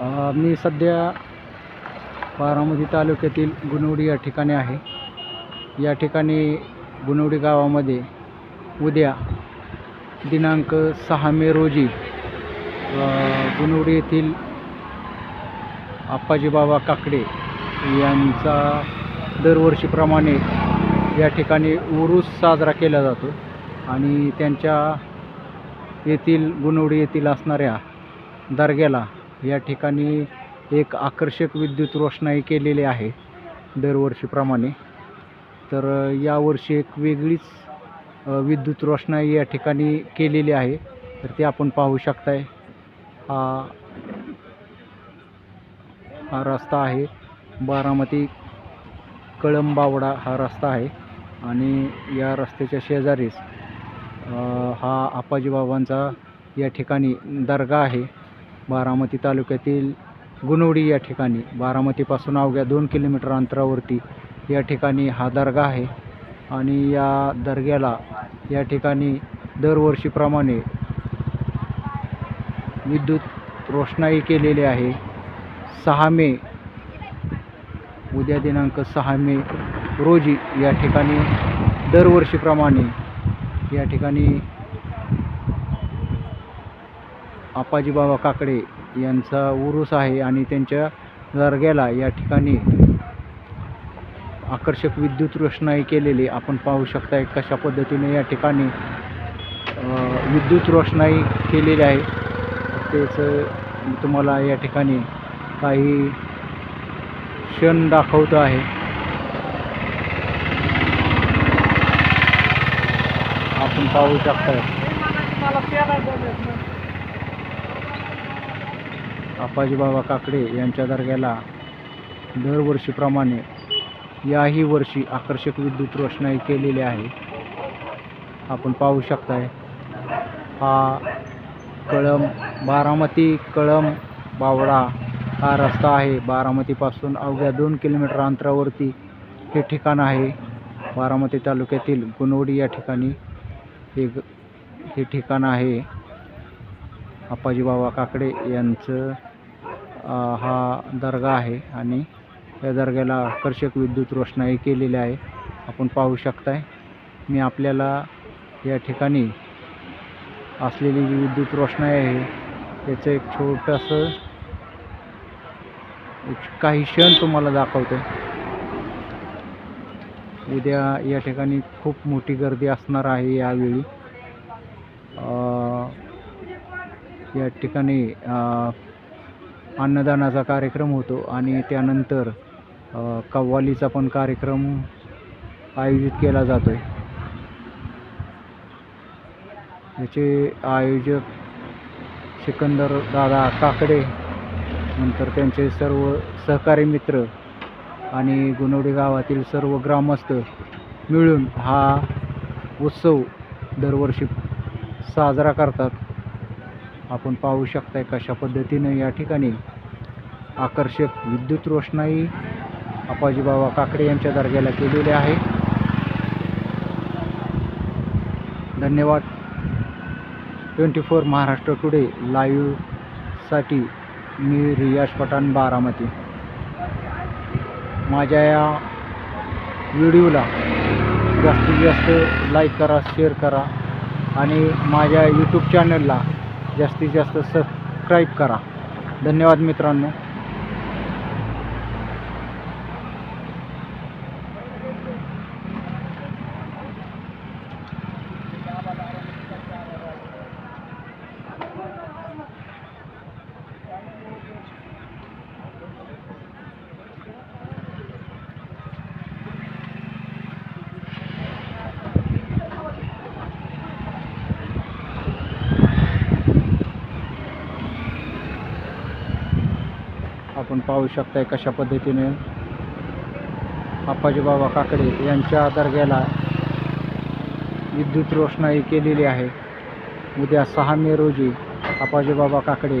मी सध्या बारामती तालुक्यातील गुणवडी या ठिकाणी आहे. या ठिकाणी गुणवडी गावामध्ये उद्या दिनांक सहा मे रोजी गुणवडी येथील आप्पाजीबाबा काकडे यांचा दरवर्षीप्रमाणे या ठिकाणी उरूस साजरा केला जातो आणि त्यांच्या येथील गुणवडी येथील असणाऱ्या दर्ग्याला या ठिकाणी एक आकर्षक विद्युत रोषणाई केलेली आहे दरवर्षीप्रमाणे. तर यावर्षी एक वेगळीच विद्युत रोषणाई या ठिकाणी केलेली आहे. तर ते आपण पाहू शकताय. हा हा रस्ता आहे. बारामती कळंबावडा हा रस्ता आहे. आणि या रस्त्याच्या शेजारीच हा आपाजीबाबांचा या ठिकाणी दर्गा आहे. बारामती तालुक्यातील गुणवडी या ठिकाणी. बारामतीपासून अवघ्या दोन किलोमीटर अंतरावरती या ठिकाणी हा दर्गा आहे. आणि या दर्ग्याला या ठिकाणी दरवर्षीप्रमाणे विद्युत रोषणाई केलेली आहे. सहा मे उद्या दिनांक सहा मे रोजी या ठिकाणी दरवर्षीप्रमाणे या ठिकाणी आपाजी बाबा काकडे यांचा उरूस आहे आणि त्यांच्या दर्ग्याला या ठिकाणी आकर्षक विद्युत रोषणाई केलेली आपण पाहू शकताय कशा पद्धतीने या ठिकाणी विद्युत रोषणाई केलेली आहे. तेच तुम्हाला या ठिकाणी काही क्षण दाखवतो आहे. आपण पाहू शकताय. आपाजीबाबा काकडे यांच्या दर्ग्याला दरवर्षीप्रमाणे याही वर्षी आकर्षक विद्युत रोषणाई केलेली आहे. आपण पाहू शकताय हा कळम बारामती कळम बावडा हा रस्ता आहे. बारामतीपासून अवघ्या दोन किलोमीटर अंतरावरती हे ठिकाण आहे. बारामती तालुक्यातील गुणवडी या ठिकाणी हे ग- हे ठिकाण आहे. आप्पाजी बाबा काकडे यांचं हा दर्गा आहे आणि या दर्ग्याला आकर्षक विद्युत रोषणाई केलेली आहे. आपण पाहू शकताय मी आपल्याला या ठिकाणी असलेली जी विद्युत रोषणाई आहे त्याचं एक छोटंसं एक काही क्षण तुम्हाला दाखवतो उद्या या ठिकाणी खूप मोठी गर्दी असणार आहे यावेळी. या ठिकाणी अन्नदानाचा कार्यक्रम होतो आणि त्यानंतर कव्वालीचा पण कार्यक्रम आयोजित केला जातो आहे याचे आयोजक सिकंदर दादा काकडे नंतर त्यांचे सर्व सहकारी मित्र आणि गुणवडी गावातील सर्व ग्रामस्थ मिळून हा उत्सव दरवर्षी साजरा करतात. आपण पाहू शकताय कशा पद्धतीनं या ठिकाणी आकर्षक विद्युत रोषणाई आपाजीबाबा काकडे यांच्या दर्ग्याला केलेली आहे. धन्यवाद. ट्वेंटी फोर महाराष्ट्र टुडे लाईव्हसाठी मी रियाज पठाण बारामती. माझ्या या व्हिडिओला जास्तीत जास्त लाईक करा शेअर करा आणि माझ्या यूट्यूब चॅनलला जास्तीत जास्त सबस्क्राईब करा. धन्यवाद मित्रांनो आपण पाहू शकताय कशा पद्धतीने अप्पाजी बाबा काकडे यांच्या दर्ग्याला विद्युत रोषणाई केलेली आहे. उद्या सहा मे रोजी अप्पाजी बाबा काकडे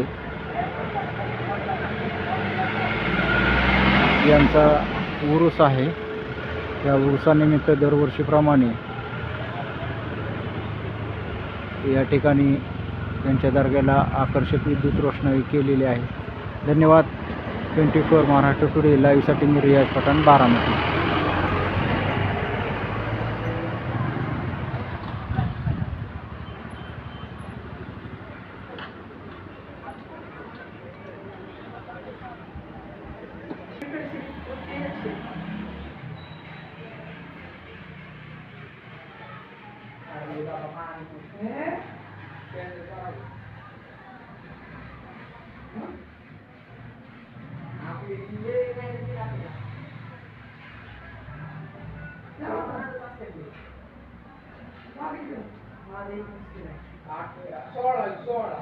यांचा उरूस आहे. या उरुसानिमित्त दरवर्षीप्रमाणे या ठिकाणी त्यांच्या दर्ग्याला आकर्षक विद्युत रोषणाई केलेली आहे. धन्यवाद. ट्वेंटी फोर महाराष्ट्र टुडे लाईव्हसाठी मी रियाज पठाण बारामती. सोळा सोळा